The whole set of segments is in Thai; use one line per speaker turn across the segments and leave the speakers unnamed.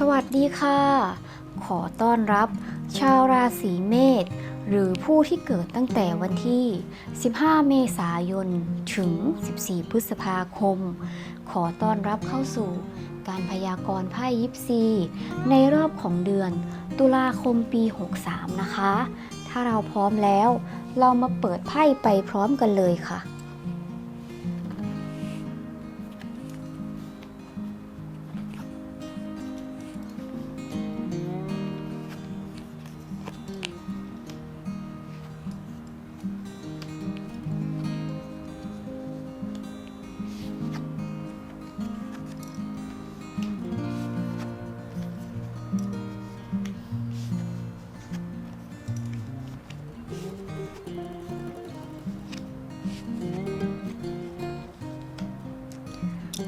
สวัสดีค่ะ ขอต้อนรับ ชาวราศีเมษหรือผู้ที่เกิดตั้งแต่วันที่ 15 เมษายน ถึง 14 พฤษภาคม ขอต้อนรับเข้าสู่การพยากรณ์ไพ่ยิปซี ในรอบของเดือน ตุลาคมปี 63 นะคะ ถ้าเราพร้อมแล้ว เรามาเปิดไพ่ไปพร้อมกันเลยค่ะ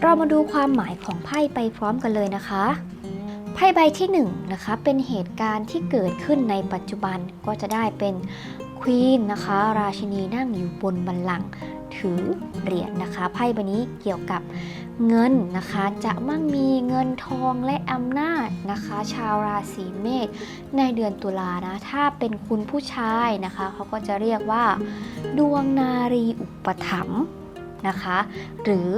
เรามาดูความหมายของไพ่ไปพร้อมกันเลยนะคะ ไพ่ใบที่1นงนะคะเป็นเหตุการณ์ที่เกิดขึ้นในปัจจุบันก็จะได้เป็นควีนนะคะ ราชินีนั่งอยู่บนบัลลังก์ถือเหรียญนะคะ ไพ่ใบนี้เกี่ยวกับเงินนะคะ จะมั่งมีเงินทองและอำนาจนะคะ ชาวราศีเมษในเดือนตุลานะ ถ้าเป็นคุณผู้ชายนะคะ เขาก็จะเรียกว่า ดวงนารีอุปถัมภ์นะคะ หรือ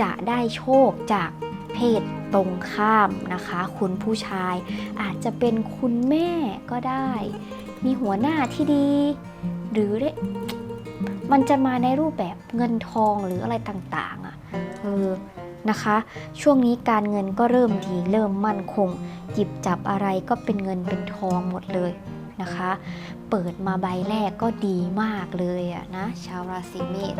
จะได้โชคจากเพศตรงข้ามนะคะ คุณผู้ชายอาจจะเป็นคุณแม่ก็ได้ มีหัวหน้าที่ดี หรือได้มันจะมาในรูปแบบเงินทองหรืออะไรต่างๆอะ่ะเออนะคะ ช่วงนี้การเงินก็เริ่มดีเริ่มมั่นคง หยิบจับอะไรก็เป็นเงินเป็นทองหมดเลย นะคะ เปิดมาใบแรกก็ดีมากเลยอะนะชาวราศีเมษ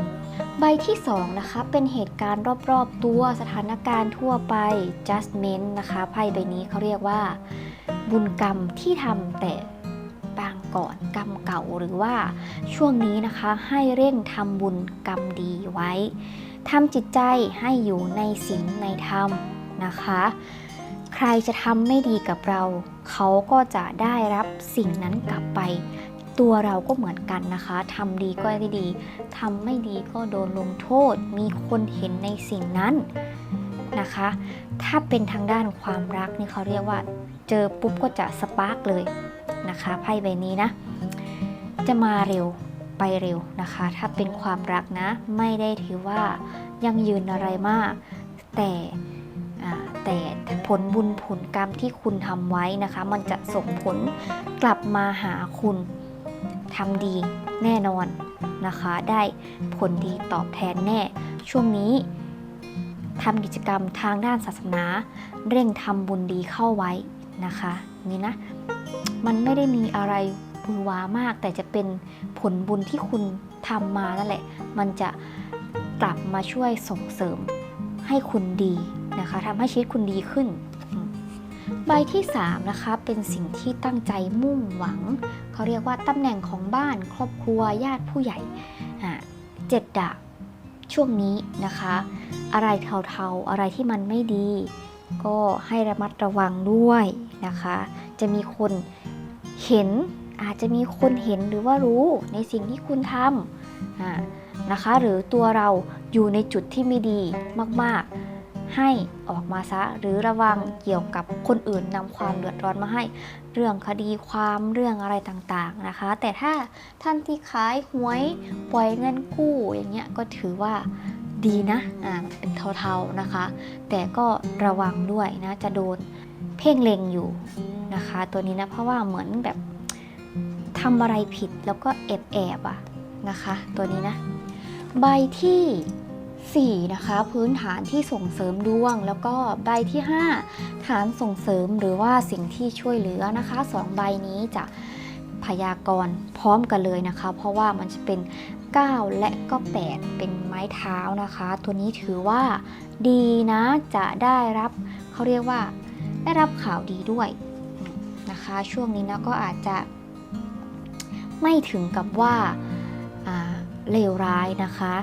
ใบที่2นะคะเป็นเหตุการณ์รอบๆตัวสถานการณ์ทั่วไป judgment นะคะไพ่ใบนี้เขาเรียกว่า บุญกรรมที่ทำแต่ปางก่อนกรรมเก่าหรือว่าช่วงนี้นะคะให้เร่งทำบุญกรรมดีไว้ทำจิตใจให้อยู่ในศีลในธรรมนะคะ ใครจะทำไม่ดีกับเรา เขาก็จะได้รับสิ่งนั้นกลับไป ตัวเราก็เหมือนกันนะคะทำดีก็ได้ดีทำไม่ดีก็โดนลงโทษ มีคนเห็นในสิ่งนั้นนะคะ ถ้าเป็นทางด้านความรักนี่เขาเรียกว่า เจอปุ๊บก็จะสปาร์กเลยนะคะไพ่ใบนี้นะ จะมาเร็วไปเร็วนะคะ ถ้าเป็นความรักนะ ไม่ได้ถือว่ายังยืนอะไรมาก แต่ แต่ผลบุญผลกรรมที่คุณทำไว้นะคะ มันจะส่งผลกลับมาหาคุณทำดีแน่นอนนะคะ ได้ผลดีตอบแทนแน่ ช่วงนี้ทำกิจกรรมทางด้านศาสนา เร่งทำบุญดีเข้าไว้นะคะ นี่นะ มันไม่ได้มีอะไรบุญวามาก แต่จะเป็นผลบุญที่คุณทำมานั่นแหละ มันจะกลับมาช่วยส่งเสริมให้คุณดี นะคะทำให้ชีวิตคุณดีขึ้น ใบที่3นะคะเป็นสิ่งที่ตั้งใจมุ่งหวังเขาเรียกว่าตำแหน่งของบ้านครอบครัวญาติผู้ใหญ่เจ็ดดาบช่วงนี้นะคะ อะไรเทาๆ อะไรที่มันไม่ดี ก็ให้ระมัดระวังด้วยนะคะ จะมีคนเห็นอาจจะมีคนเห็นหรือว่ารู้ในสิ่งที่คุณทำนะคะ หรือตัวเราอยู่ในจุดที่ไม่ดีมากๆ ให้ออกมาซะหรือระวังเกี่ยวกับคนอื่นนำความเดือดร้อนมาให้ เรื่องคดีความเรื่องอะไรต่างๆนะคะ แต่ถ้าท่านที่ขายหวยปล่อยเงินกู้อย่างเงี้ยก็ถือว่าดีนะอ่าเป็นเทาๆนะคะ แต่ก็ระวังด้วยนะจะโดนเพ่งเล็งอยู่นะคะ ตัวนี้นะเพราะว่าเหมือนแบบทำอะไรผิดแล้วก็แอบแอบอะนะคะ ตัวนี้นะ ใบที่ 4 นะคะพื้นฐานที่ส่งเสริมดวง แล้วก็ใบที่ 5 ฐานส่งเสริมหรือว่าสิ่งที่ช่วยเหลือนะคะสองใบนี้จะพยากรณ์พร้อมกันเลยนะคะ เพราะว่ามันจะเป็น 9 และก็ 8 เป็นไม้เท้านะคะ ตัวนี้ถือว่าดีนะจะได้รับเขาเรียกว่าได้รับข่าวดีด้วยนะคะ ช่วงนี้นะก็อาจจะไม่ถึงกับว่าเลวร้ายนะคะ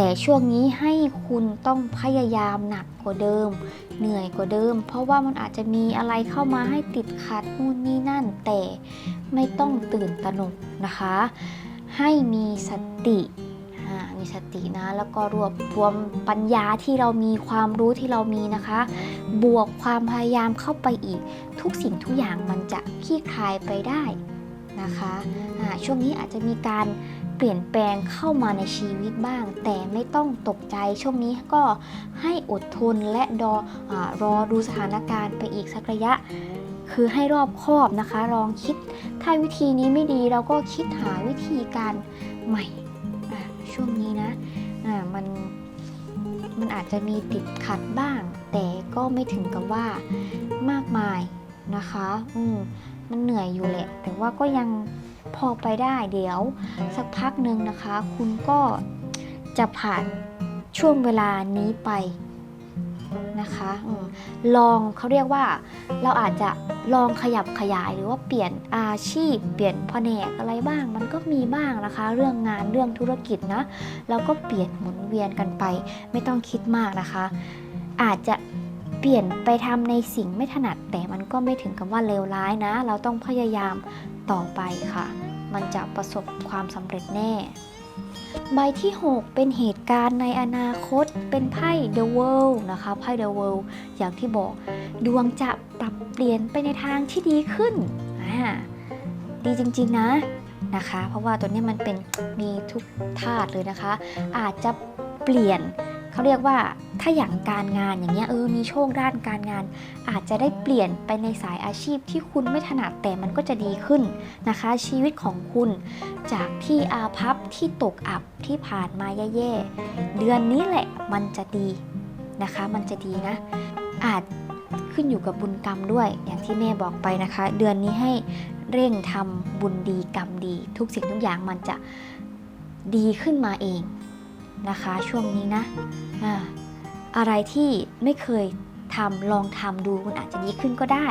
แต่ช่วงนี้ให้คุณต้องพยายามหนักกว่าเดิม เหนื่อยกว่าเดิม เพราะว่ามันอาจจะมีอะไรเข้ามาให้ติดขัดนู่นนี่นั่น แต่ไม่ต้องตื่นตระหนกนะคะ ให้มีสติมีสตินะ แล้วก็รวบรวมปัญญาที่เรามีความรู้ที่เรามีนะคะ บวกความพยายามเข้าไปอีก ทุกสิ่งทุกอย่างมันจะคลี่คลายไปได้นะคะช่วงนี้อาจจะมีการ เปลี่ยนแปลงเข้ามาในชีวิตบ้าง แต่ไม่ต้องตกใจช่วงนี้ก็ให้อดทนและดออรอดูสถานการณ์ไปอีกสักระยะ คือให้รอบคอบนะคะลองคิด ถ้าวิธีนี้ไม่ดีเราก็คิดหาวิธีการใหม่ช่วงนี้นะะมันมันอาจจะมีติดขัดบ้าง แต่ก็ไม่ถึงกับว่ามากมายนะคะ อืมมันเหนื่อยอยู่แหละ แต่ว่าก็ยัง พอไปได้เดี๋ยว สักพักหนึ่งนะคะ คุณก็จะผ่านช่วงเวลานี้ไปนะคะอลองเขาเรียกว่า เราอาจจะลองขยับขยายหรือว่าเปลี่ยนอาชีพ เปลี่ยนแผนกอะไรบ้าง มันก็มีบ้างนะคะ เรื่องงานเรื่องธุรกิจนะเราก็เปลี่ยนหมุนเวียนกันไป ไม่ต้องคิดมากนะคะ อาจจะเปลี่ยนไปทำในสิ่งไม่ถนัดแต่มันก็ไม่ถึงกับว่าเลวร้ายนะ เราต้องพยายาม ต่อไปค่ะ มันจะประสบความสำเร็จแน่ ใบที่ 6 เป็นเหตุการณ์ในอนาคตเป็นไพ่ The World นะคะไพ่ The World อย่างที่บอก ดวงจะปรับเปลี่ยนไปในทางที่ดีขึ้นดีจริงๆนะนะคะ เพราะว่าตัวนี้มันเป็นมีทุกธาตุเลยนะคะ อาจจะเปลี่ยน เขาเรียกว่าถ้าอย่างการงานอย่างเงี้ยเออมีโชคด้านการงาน อาจจะได้เปลี่ยนไปในสายอาชีพที่คุณไม่ถนัดแต่มันก็จะดีขึ้นนะคะ ชีวิตของคุณจากที่อาพับที่ตกอับที่ผ่านมาแย่ๆเดือนนี้แหละมันจะดีนะคะ มันจะดีนะ อาจขึ้นอยู่กับบุญกรรมด้วย อย่างที่แม่บอกไปนะคะ เดือนนี้ให้เร่งทำบุญดีกรรมดี ทุกสิ่งทุกอย่างมันจะดีขึ้นมาเองนะคะ ช่วงนี้นะ อะไรที่ไม่เคยทำลองทำดูมันอาจจะดีขึ้นก็ได้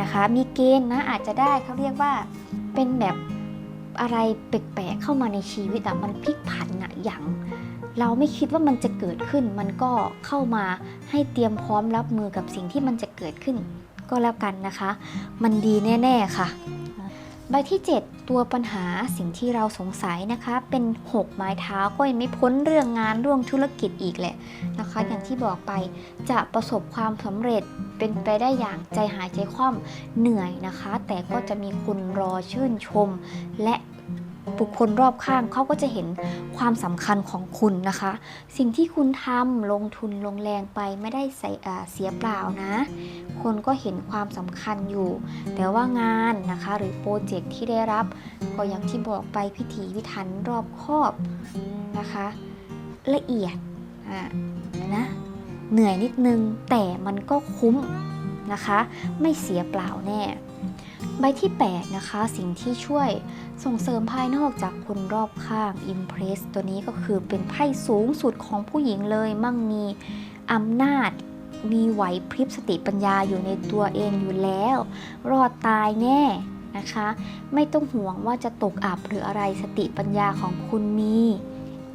นะคะ มีเกณฑ์นะอาจจะได้เขาเรียกว่าเป็นแบบอะไรแปลกๆเข้ามาในชีวิตอะมันพลิกผันอะอย่าง เราไม่คิดว่ามันจะเกิดขึ้น มันก็เข้ามาให้เตรียมพร้อมรับมือกับสิ่งที่มันจะเกิดขึ้น ก็แล้วกันนะคะ มันดีแน่ ๆค่ะ ใบที่ 7 ตัวปัญหาสิ่งที่เราสงสัยนะคะ เป็น 6 ไม้เท้าก็ยังไม่พ้นเรื่องงานเรื่องธุรกิจอีกแหละนะคะ อย่างที่บอกไปจะประสบความสำเร็จเป็นไปได้อย่างใจหายใจคว่ำเหนื่อยนะคะ แต่ก็จะมีคนรอชื่นชม และ บุคคลรอบข้างเขาก็จะเห็นความสำคัญของคุณนะคะ สิ่งที่คุณทำลงทุนลงแรงไปไม่ได้ใส่เสียเปล่านะ คนก็เห็นความสำคัญอยู่ แต่ว่างานนะคะ หรือโปรเจกต์ที่ได้รับ ก็อย่างที่บอกไปพิถีพิถันรอบคอบนะคะ ละเอียดอะนะเหนื่อยนิดนึงแต่มันก็คุ้มนะคะ ไม่เสียเปล่าแน่ ใบที่ 8 นะคะ สิ่งที่ช่วยส่งเสริมภายนอกจากคนรอบข้าง Impress ตัวนี้ก็คือเป็นไพ่สูงสุดของผู้หญิงเลย มั่งมีอำนาจ มีไหวพริบสติปัญญาอยู่ในตัวเองอยู่แล้ว รอดตายแน่นะคะ ไม่ต้องห่วงว่าจะตกอับหรืออะไรสติปัญญาของคุณมี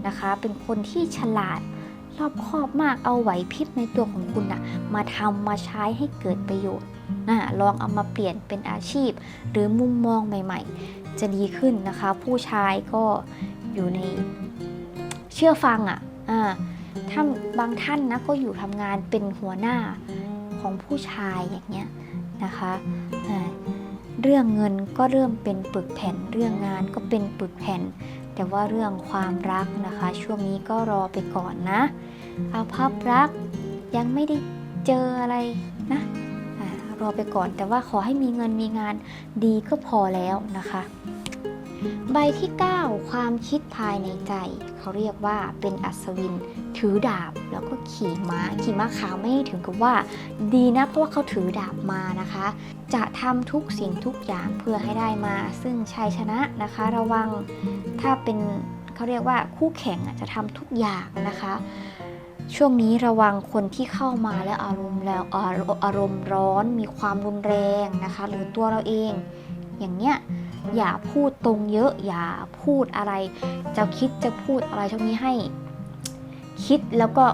นะคะ เป็นคนที่ฉลาด รอบคอบมากเอาไหวพริบในตัวของคุณนะมาทำมาใช้ให้เกิดประโยชน์นะลองเอามาเปลี่ยนเป็นอาชีพ หรือมุมมองใหม่ ๆ จะดีขึ้นนะคะ ผู้ชายก็อยู่ในเชื่อฟังอะ่ะอ่าถ้าบางท่านนะก็อยู่ทำงานเป็นหัวหน้าของผู้ชายอย่างเงี้ยนะคะเรื่องเงินก็เริ่มเป็นปึกแผ่น เรื่องงานก็เป็นปึกแผ่น แต่ว่าเรื่องความรักนะคะ ช่วงนี้ก็รอไปก่อนนะ เอาภาพรักยังไม่ได้เจออะไรนะรอไปก่อนแต่ว่าขอให้มีเงินมีงานดีก็พอแล้วนะคะ ใบที่ 9 ความคิดภายในใจ เขาเรียกว่าเป็นอัศวิน ถือดาบแล้วก็ขี่ม้า ขี่ม้าขาวไม่ถึงกับว่า ดีนะเพราะว่าเขาถือดาบมานะคะ จะทำทุกสิ่งทุกอย่างเพื่อให้ได้มา ซึ่งชัยชนะนะคะ ระวังถ้าเป็นเขาเรียกว่าคู่แข่งจะทำทุกอย่างนะคะช่วงนี้ระวังคนที่เข้ามาแล้วอารมณ์แล้วอารมณ์ร้อนมีความรุนแรงนะคะ หรือตัวเราเอง อย่างเนี้ย อย่าพูดตรงเยอะ อย่าพูดอะไร จะคิดจะพูดอะไรช่วงนี้ให้ คิดแล้วก็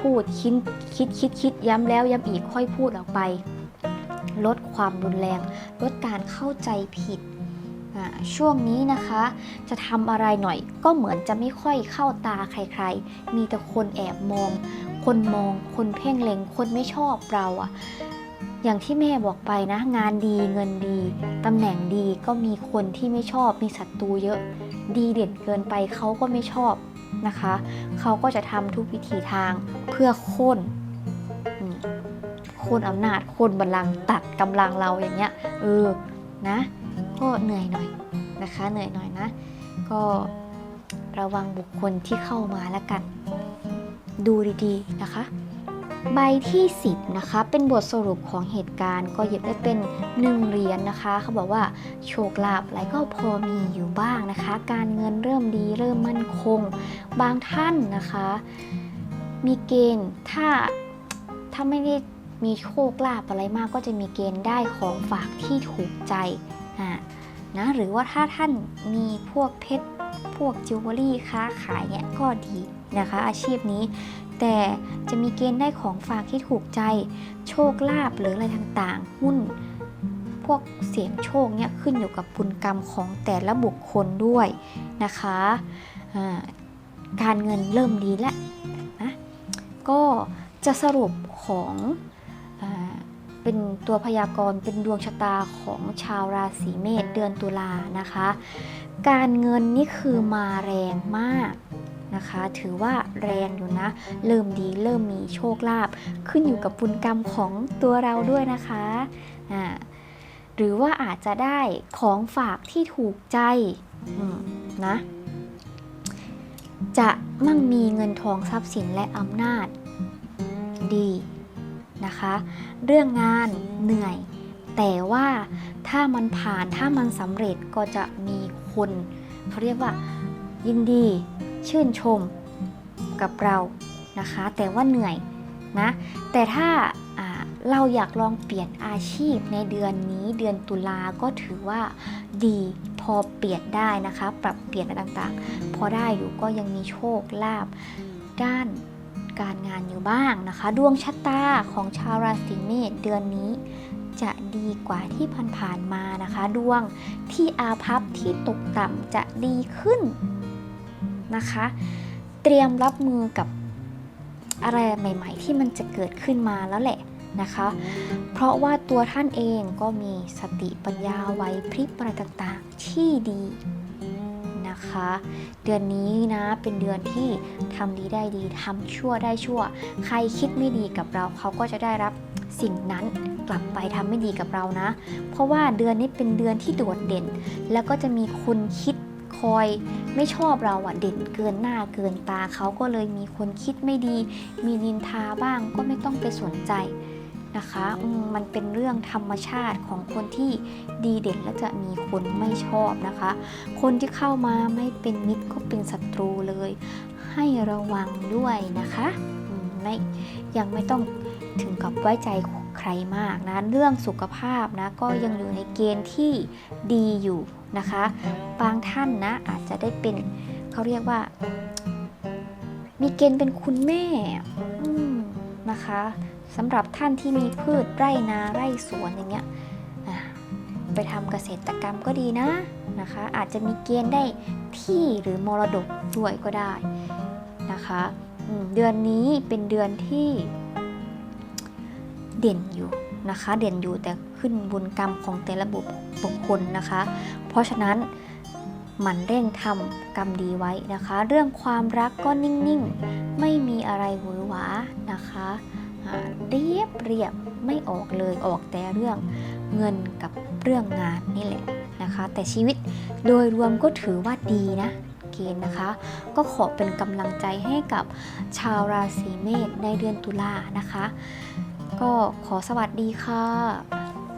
พูดคิดคิดคิดคิดย้ำแล้วย้ำอีกค่อยพูดออกไป ลดความรุนแรง ลดการเข้าใจผิดช่วงนี้นะคะ จะทำอะไรหน่อยก็เหมือนจะไม่ค่อยเข้าตาใครๆ มีแต่คนแอบมอง คนมอง คนเพ่งเล็ง คนไม่ชอบเราอะ อย่างที่แม่บอกไปนะ งานดีเงินดีตำแหน่งดีก็มีคนที่ไม่ชอบมีศัตรูเยอะ ดีเด่นเกินไปเขาก็ไม่ชอบนะคะ เขาก็จะทำทุกวิธีทางเพื่อโค่นโค่นอำนาจโค่นบัลลังก์ตัดกำลังเราอย่างเงี้ยเออนะก็เหนื่อยหน่อยนะคะ เหนื่อยหน่อยนะ ก็ระวังบุคคลที่เข้ามาแล้วกัน ดูดีๆนะคะ ใบที่ 10 นะคะ เป็นบทสรุปของเหตุการณ์ก็หยิบได้เป็น 1 เหรียญนะคะ เขาบอกว่าโชคลาภอะไรก็พอมีอยู่บ้างนะคะ การเงินเริ่มดีเริ่มมั่นคง บางท่านนะคะ มีเกณฑ์ถ้าถ้าไม่ได้มีโชคลาภอะไรมากก็จะมีเกณฑ์ได้ของฝากที่ถูกใจอ่านะหรือว่าถ้าท่านมีพวกเพชรพวกจิวเวลรี่ค้าขายเนี่ยก็ดีนะคะ อาชีพนี้ แต่จะมีเกณฑ์ได้ของฝากที่ถูกใจ โชคลาภหรืออะไรต่างๆ หุ้น พวกเสียงโชคเนี่ยขึ้นอยู่กับบุญกรรมของแต่ละบุคคลด้วยนะคะอ่าการเงินเริ่มดีแล้วนะก็จะสรุปของอเป็นตัวพยากรณ์เป็นดวงชะตาของชาวราศีเมษเดือนตุลานะคะ การเงินนี่คือมาแรงมาก นะคะ ถือว่าแรงอยู่นะ เริ่มดีเริ่มมีโชคลาภขึ้นอยู่กับบุญกรรมของตัวเราด้วยนะคะอ่าหรือว่าอาจจะได้ของฝากที่ถูกใจนะ จะมั่งมีเงินทองทรัพย์สินและอำนาจดีนะคะ เรื่องงานเหนื่อย แต่ว่าถ้ามันผ่านถ้ามันสำเร็จก็จะมีคนเขาเรียกว่ายินดี ชื่นชมกับเรานะคะ แต่ว่าเหนื่อยนะ แต่ถ้าเราอยากลองเปลี่ยนอาชีพในเดือนนี้เดือนตุลาก็ถือว่าดีพอเปลี่ยนได้นะคะ ปรับเปลี่ยนอะไรต่างๆ พอได้อยู่ก็ยังมีโชคลาภด้านการงานอยู่บ้างนะคะ ดวงชะตาของชาวราศีเมษเดือนนี้จะดีกว่าที่ผ่านๆมานะคะ ดวงที่อาภัพที่ตกต่ำจะดีขึ้น นะคะ เตรียมรับมือกับอะไรใหม่ ๆ ที่มันจะเกิดขึ้นมาแล้วแหละนะคะ เพราะว่าตัวท่านเองก็มีสติปัญญาไว้พริบอะไรต่างๆที่ดีนะคะ เดือนนี้นะเป็นเดือนที่ทำดีได้ดีทำชั่วได้ชั่ว ใครคิดไม่ดีกับเราเขาก็จะได้รับสิ่งนั้นกลับไปทำไม่ดีกับเรานะ เพราะว่าเดือนนี้เป็นเดือนที่โดดเด่น แล้วก็จะมีคนคิด คอยไม่ชอบเราอะเด่นเกินหน้าเกินตาเขาก็เลยมีคนคิดไม่ดี มีนินทาบ้างก็ไม่ต้องไปสนใจนะคะมมันเป็นเรื่องธรรมชาติของคนที่ดีเด่นและจะมีคนไม่ชอบนะคะ คนที่เข้ามาไม่เป็นมิตรก็เป็นศัตรูเลย ให้ระวังด้วยนะคะไม่ยังไม่ต้องถึงกับไว้ใจใครมากนะ เรื่องสุขภาพนะก็ยังอยู่ในเกณฑ์ที่ดีอยู่ นะคะ บางท่านนะอาจจะได้เป็นเขาเรียกว่า มีเกณฑ์เป็นคุณแม่มนะคะสำหรับท่านที่มีพืชไร่นาไร่สวนอย่างเงี้ยไปทำเกษตรกรรมก็ดีนะนะคะ อาจจะมีเกณฑ์ได้ที่หรือมรดกด้วยก็ได้นะคะเดือนนี้เป็นเดือนที่เด่นอยู่นะคะ เด่นอยู่แต่ขึ้นบุญกรรมของแต่ละบุคคลนะคะ เพราะฉะนั้นมันเร่งทำกรรมดีไว้นะคะ เรื่องความรักก็นิ่งๆ ไม่มีอะไรหวือหวานะคะเรียบเรียบไม่ออกเลยออกแต่เรื่องเงินกับเรื่องงานนี่แหละนะคะ แต่ชีวิตโดยรวมก็ถือว่าดีนะเกณฑ์นะคะ ก็ขอเป็นกำลังใจให้กับชาวราศีเมษในเดือนตุลานะคะ ก็ขอสวัสดีค่ะ